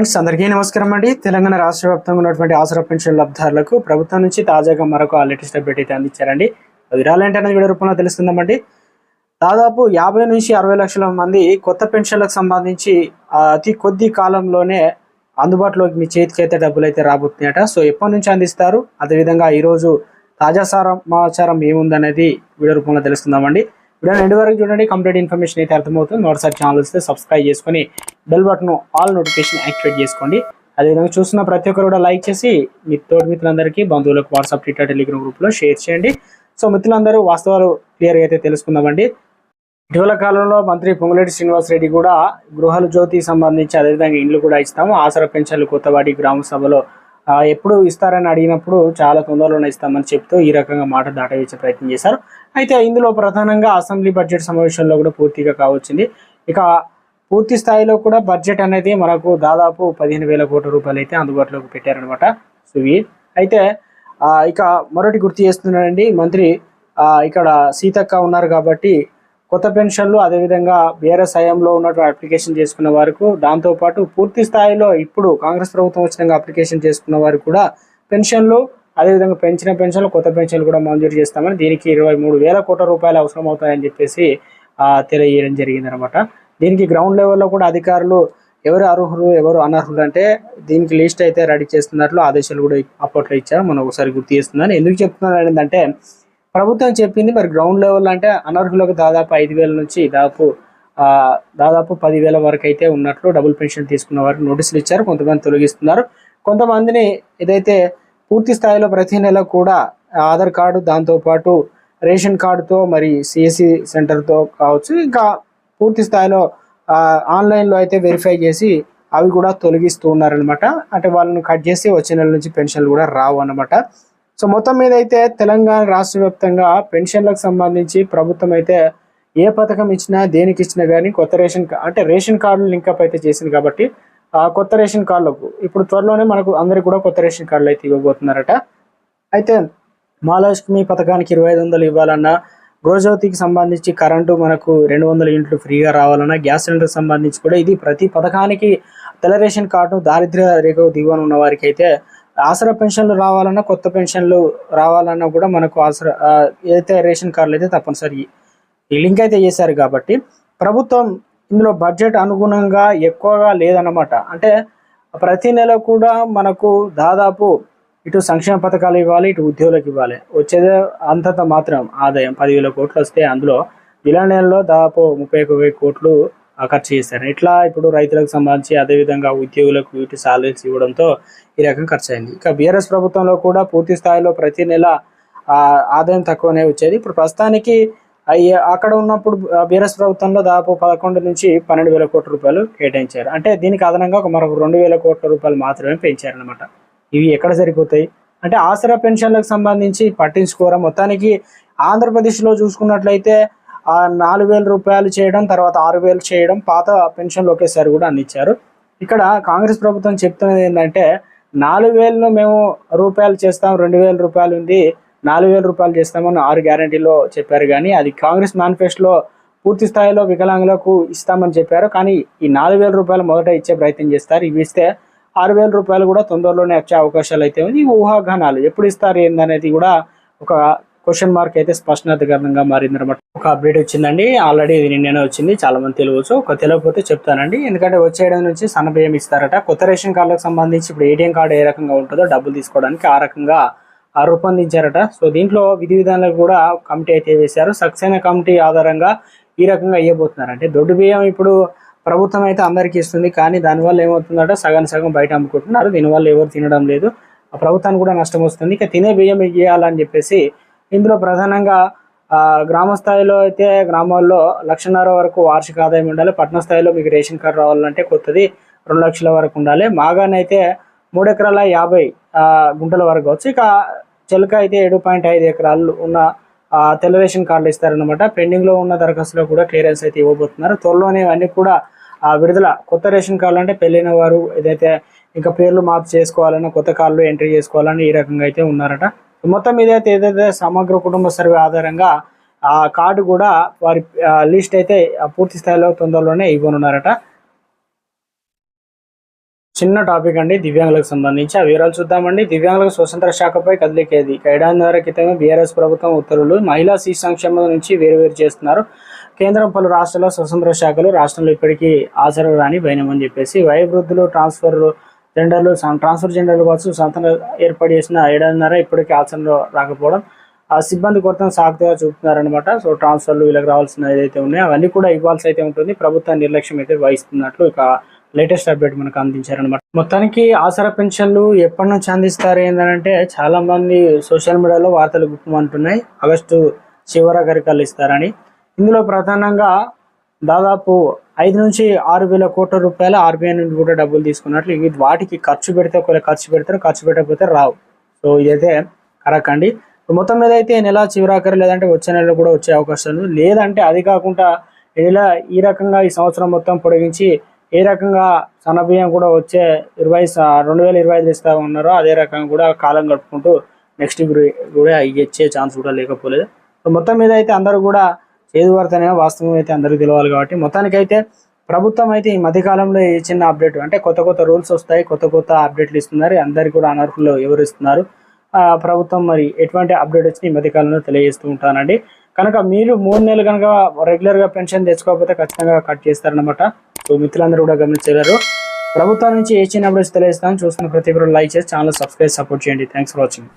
Friends అందరికీ నమస్కారం అండి. తెలంగాణ రాష్ట్ర వ్యాప్తంగా ఉన్నటువంటి ఆసరా పెన్షన్ లబ్ధారులకు ప్రభుత్వం నుంచి తాజాగా మరొక లేటెస్ట్ అప్డేట్ అయితే అందించారండి. అది అనేది వీడియో రూపంలో తెలుస్తుందామండి దాదాపు యాభై నుంచి అరవై లక్షల మంది కొత్త పెన్షన్లకు సంబంధించి అతి కొద్ది కాలంలోనే అందుబాటులోకి మీ చేతికి అయితే డబ్బులు అయితే రాబోతున్నాయట. సో ఎప్పటి నుంచి అందిస్తారు? అదేవిధంగా ఈరోజు తాజా సమాచారం ఏముందనేది వీడియో రూపంలో తెలుస్తుందామండి వీడియో ఎండు వరకు చూడండి. కంప్లీట్ ఇన్ఫర్మేషన్ అయితే అర్థమవుతుంది. మరోసారి ఛానల్ వస్తే సబ్స్క్రైబ్ చేసుకొని bell button all notification activate చేసుకోండి. అదేవిధంగా చూస్తున్న ప్రతి ఒక్కరు కూడా లైక్ చేసి మీ తోటి మిత్రులందరికీ బంధువులకు వాట్సాప్ ట్విట్టర్ టెలిగ్రామ్ గ్రూప్లో షేర్ చేయండి. సో మిత్రులందరూ వాస్తవాలు క్లియర్గా అయితే తెలుసుకుందామండి. ఇటీవల కాలంలో మంత్రి పొంగులేటి శ్రీనివాసరెడ్డి కూడా గృహాలు జ్యోతికి సంబంధించి అదేవిధంగా ఇండ్లు కూడా ఇస్తాము. ఆసరా పెన్షన్లు కొత్తవాడి గ్రామ సభలో ఎప్పుడు ఇస్తారని అడిగినప్పుడు చాలా తొందరలోనే ఇస్తామని చెప్తూ ఈ రకంగా మాట దాటవేసే ప్రయత్నం చేశారు. అయితే ఇందులో ప్రధానంగా అసెంబ్లీ బడ్జెట్ సమావేశంలో కూడా పూర్తిగా కావచ్చింది. ఇక పూర్తి స్థాయిలో కూడా బడ్జెట్ అనేది మనకు దాదాపు పదిహేను వేల కోట్ల రూపాయలు అయితే అందుబాటులోకి పెట్టారనమాట సువి అయితే ఇక మరొకటి గుర్తు చేస్తున్నానండి. మంత్రి ఇక్కడ సీతక్క ఉన్నారు కాబట్టి కొత్త పెన్షన్లు అదేవిధంగా బీఆర్ఎస్ హయాంలో ఉన్నటువంటి అప్లికేషన్ చేసుకున్న వారికి దాంతోపాటు పూర్తి స్థాయిలో ఇప్పుడు కాంగ్రెస్ ప్రభుత్వం వచ్చినాక అప్లికేషన్ చేసుకున్న వారు కూడా పెన్షన్లు అదేవిధంగా పెంచిన పెన్షన్లు కొత్త పెన్షన్లు కూడా మంజూరు చేస్తామని దీనికి ఇరవై మూడు వేల కోట్ల రూపాయలు అవసరం అవుతాయని చెప్పేసి తెలియజేయడం జరిగిందనమాట దీనికి గ్రౌండ్ లెవెల్లో కూడా అధికారులు ఎవరు అర్హులు ఎవరు అనర్హులు అంటే దీనికి లిస్ట్ అయితే రెడీ చేస్తున్నట్లు ఆదేశాలు కూడా అప్పట్లో ఇచ్చారు. మనం ఒకసారి గుర్తు చేస్తున్నాను. ఎందుకు చెప్తున్నాను ఏంటంటే ప్రభుత్వం చెప్పింది మరి గ్రౌండ్ లెవెల్ అంటే అనర్హులకు దాదాపు ఐదు వేల నుంచి దాదాపు దాదాపు పదివేల వరకు అయితే ఉన్నట్లు డబుల్ పెన్షన్ తీసుకున్న వారికి నోటీసులు ఇచ్చారు. కొంతమంది తొలగిస్తున్నారు. కొంతమందిని ఏదైతే పూర్తి స్థాయిలో ప్రతి నెల కూడా ఆధార్ కార్డు దాంతోపాటు రేషన్ కార్డుతో మరి సిఎస్సి సెంటర్తో కావచ్చు ఇంకా పూర్తి స్థాయిలో ఆన్లైన్లో అయితే వెరిఫై చేసి అవి కూడా తొలగిస్తూ ఉన్నారనమాట అంటే వాళ్ళని కట్ చేసి వచ్చే నెల నుంచి పెన్షన్లు కూడా రావు అనమాట సో మొత్తం మీద అయితే తెలంగాణ రాష్ట్ర వ్యాప్తంగా పెన్షన్లకు సంబంధించి ప్రభుత్వం అయితే ఏ పథకం ఇచ్చినా దేనికి ఇచ్చినా కానీ కొత్త రేషన్ అంటే రేషన్ కార్డులు లింకప్ అయితే చేసింది కాబట్టి ఆ కొత్త రేషన్ కార్డులకు ఇప్పుడు త్వరలోనే మనకు అందరికి కూడా కొత్త రేషన్ కార్డులు అయితే ఇవ్వబోతున్నారట. అయితే మహాలక్ష్మి పథకానికి ఇరవై ఐదు వందలు ఇవ్వాలన్నా గృహజ్యోతికి సంబంధించి కరెంటు మనకు రెండు వందల యూనిట్లు ఫ్రీగా రావాలన్నా గ్యాస్ సిలిండర్ సంబంధించి కూడా ఇది ప్రతి పథకానికి తెల్ల రేషన్ కార్డు దారిద్ర్య రేఖ దిగువన ఉన్న వారికి అయితే ఆసరా పెన్షన్లు రావాలన్నా కొత్త పెన్షన్లు రావాలన్నా కూడా మనకు ఆసరా ఏదైతే రేషన్ కార్డులు అయితే తప్పనిసరి ఈ లింక్ అయితే చేశారు కాబట్టి ప్రభుత్వం ఇందులో బడ్జెట్ అనుగుణంగా ఎక్కువగా లేదన్నమాట. అంటే ప్రతి నెల కూడా మనకు దాదాపు ఇటు సంక్షేమ పథకాలు ఇవ్వాలి ఇటు ఉద్యోగులకు ఇవ్వాలి. వచ్చేదే అంతంత మాత్రం ఆదాయం. పదివేల కోట్లు వస్తే అందులో జిల్లా నెలలో దాదాపు ముప్పై ఒక వెయ్యి కోట్లు ఖర్చు చేశారు. ఇట్లా ఇప్పుడు రైతులకు సంబంధించి అదేవిధంగా ఉద్యోగులకు వీటి సాలరీస్ ఇవ్వడంతో ఈ రకం ఖర్చు అయింది ఇక బీఆర్ఎస్ ప్రభుత్వంలో కూడా పూర్తి స్థాయిలో ప్రతి నెల ఆదాయం తక్కువనే వచ్చేది. ఇప్పుడు ప్రస్తుతానికి అక్కడ ఉన్నప్పుడు బీఆర్ఎస్ ప్రభుత్వంలో దాదాపు పదకొండు నుంచి పన్నెండు వేల కోట్ల రూపాయలు కేటాయించారు. అంటే దీనికి అదనంగా ఒక మరొక రెండు వేల కోట్ల రూపాయలు మాత్రమే పెంచారనమాట ఇవి ఎక్కడ సరిపోతాయి? అంటే ఆసరా పెన్షన్లకు సంబంధించి పట్టించుకోరా? మొత్తానికి ఆంధ్రప్రదేశ్లో చూసుకున్నట్లయితే ఆ నాలుగు వేల రూపాయలు చేయడం తర్వాత ఆరు వేలు చేయడం పాత పెన్షన్లు ఒకేసారి కూడా అందించారు. ఇక్కడ కాంగ్రెస్ ప్రభుత్వం చెప్తున్నది ఏంటంటే నాలుగు వేలను మేము రూపాయలు చేస్తాం రెండు వేల రూపాయలు ఉంది నాలుగు వేల రూపాయలు చేస్తామని ఆరు గ్యారంటీలో చెప్పారు. కానీ అది కాంగ్రెస్ మేనిఫెస్టోలో పూర్తి స్థాయిలో వికలాంగులకు ఇస్తామని చెప్పారు. కానీ ఈ నాలుగు వేల రూపాయలు మొదట ఇచ్చే ప్రయత్నం చేస్తారు. ఇవి ఇస్తే ఆరు వేల రూపాయలు కూడా తొందరలోనే వచ్చే అవకాశాలు అయితే ఉంది ఊహాగానాలు. ఎప్పుడు ఇస్తారు ఏందనేది కూడా ఒక క్వశ్చన్ మార్క్ అయితే స్పష్టనార్థకరంగా మారిందనమాట ఒక అప్డేట్ వచ్చిందండి. ఆల్రెడీ ఇది నిన్ననే వచ్చింది. చాలా మంది తెలియవచ్చు. ఒక తెలియకపోతే చెప్తానండి. ఎందుకంటే వచ్చేయడం నుంచి సన్నబియ్యం ఇస్తారట. కొత్త రేషన్ కార్డులకు సంబంధించి ఇప్పుడు ఏటీఎం కార్డు ఏ రకంగా ఉంటుందో డబ్బులు తీసుకోవడానికి ఆ రకంగా ఆ రూపొందించారట. సో దీంట్లో విధి విధానాలు కూడా కమిటీ అయితే వేశారు. సక్సేనా కమిటీ ఆధారంగా ఈ రకంగా ఇవ్వబోతున్నారు అంటే దొడ్డు బియ్యం ఇప్పుడు ప్రభుత్వం అయితే అందరికీ ఇస్తుంది కానీ దానివల్ల ఏమవుతుందంటే సగం సగం బయట అమ్ముకుంటున్నారు. దీనివల్ల ఎవరు తినడం లేదు. ఆ ప్రభుత్వానికి కూడా నష్టం వస్తుంది. ఇక తినే బియ్యం ఇవ్వాలని చెప్పేసి ఇందులో ప్రధానంగా గ్రామ స్థాయిలో అయితే గ్రామాల్లో లక్షన్నర వరకు వార్షిక ఆదాయం ఉండాలి. పట్టణ స్థాయిలో మీకు రేషన్ కార్డు రావాలంటే కొత్తది రెండు లక్షల వరకు ఉండాలి. మాగానైతే మూడు ఎకరాల యాభై గుంటల వరకు వచ్చి ఇక చెలక అయితే ఏడు పాయింట్ ఐదు ఎకరాలు ఉన్న తెల్ల రేషన్ కార్డులు ఇస్తారనమాట పెండింగ్లో ఉన్న దరఖాస్తులో కూడా క్లియరెన్స్ అయితే ఇవ్వబోతున్నారు. త్వరలోనే అన్నీ కూడా ఆ, విడుదల కొత్త రేషన్ కార్డులు అంటే పెళ్ళైన వారు ఏదైతే ఇంకా పేర్లు మార్పు చేసుకోవాలని కొత్త కార్డులు ఎంట్రీ చేసుకోవాలని ఈ రకంగా అయితే ఉన్నారట. మొత్తం మీద అయితే ఏదైతే సమగ్ర కుటుంబ సర్వే ఆధారంగా ఆ కార్డు కూడా వారి లిస్ట్ అయితే పూర్తి స్థాయిలో తొందరలోనే ఇవ్వనున్నారట. చిన్న టాపిక్ అండి దివ్యాంగులకు సంబంధించి. ఆ వివరాలు చూద్దామండి. దివ్యాంగులకు స్వతంత్ర శాఖపై కదిలికేది? ఏడాదిన్నర క్రితమే బీఆర్ఎస్ ప్రభుత్వం ఉత్తర్వులు. మహిళా శిశు సంక్షేమ నుంచి వేరువేరు చేస్తున్నారు. కేంద్రం పలు రాష్ట్రాల్లో స్వతంత్ర శాఖలు రాష్ట్రంలో ఇప్పటికీ హాజరు రాని బైనమని చెప్పేసి వయోవృద్ధులు ట్రాన్స్ఫర్ జెండర్లు ట్రాన్స్ఫర్ జెండర్లు కోసం స్వతంత్ర ఏర్పాటు చేసిన ఏడాదిన్నర ఇప్పటికీ ఆచరణలో రాకపోవడం ఆ సిబ్బంది కొరతను సాగుగా చూపుతున్నారనమాట సో ట్రాన్స్ఫర్లు వీళ్ళకి రావాల్సిన ఏదైతే ఉన్నాయో అవన్నీ కూడా ఇవ్వాల్సి అయితే ఉంటుంది. ప్రభుత్వం నిర్లక్ష్యం అయితే వహిస్తున్నట్లు ఇక లేటెస్ట్ అప్డేట్ మనకు అందించారనమాట మొత్తానికి ఆసరా పెన్షన్లు ఎప్పటి నుంచి అందిస్తారు ఏంటంటే చాలా మంది సోషల్ మీడియాలో వార్తలు గుప్పమంటున్నాయి. ఆగస్టు చివరాఖరికల్లు ఇస్తారని. ఇందులో ప్రధానంగా దాదాపు ఐదు నుంచి ఆరు వేల కోట్ల రూపాయలు ఆర్బీఐ నుండి కూడా డబ్బులు తీసుకున్నట్లు ఇవి వాటికి ఖర్చు పెడితే ఒకవేళ ఖర్చు పెడతారు ఖర్చు పెట్టకపోతే రావు. సో ఇదైతే కరెక్ట్ అండి మొత్తం మీద అయితే నెల చివరాకరి లేదంటే వచ్చే నెలలో కూడా వచ్చే అవకాశాలు. లేదంటే అది కాకుండా ఇలా ఈ రకంగా ఈ సంవత్సరం మొత్తం పొడిగించి ఏ రకంగా సన్నబియ్యం కూడా వచ్చే ఇరవై రెండు వేల ఇరవై ఐదు ఇస్తా ఉన్నారో అదే రకంగా కూడా కాలం గడుపుకుంటూ నెక్స్ట్ కూడా ఇచ్చే ఛాన్స్ కూడా లేకపోలేదు. సో మొత్తం మీద అయితే అందరూ కూడా చేదు వార్తనే వాస్తవం అయితే అందరికీ తెలియాలి కాబట్టి మొత్తానికైతే ప్రభుత్వం అయితే ఈ మధ్యకాలంలో ఈ చిన్న అప్డేట్ అంటే కొత్త కొత్త రూల్స్ వస్తాయి కొత్త కొత్త అప్డేట్లు ఇస్తున్నారు అందరికీ కూడా అనర్హులు ఎవరు ఇస్తున్నారు ప్రభుత్వం మరి ఎటువంటి అప్డేట్ వచ్చి ఈ మధ్యకాలంలో తెలియజేస్తూ ఉంటానండి. కనుక మీరు మూడు నెలలు కనుక రెగ్యులర్గా పెన్షన్ తెచ్చుకోకపోతే ఖచ్చితంగా కట్ చేస్తారనమాట సో మిత్రులందరూ కూడా గమనించగలరు. ప్రభుత్వం నుంచి ఏ చిన్న అప్డేట్స్ తెలియజేస్తాను చూస్తున్న ప్రతి ఒక్కరు లైక్ చేసి ఛానల్ సబ్స్క్రైబ్ సపోర్ట్ చేయండి. Thanks for watching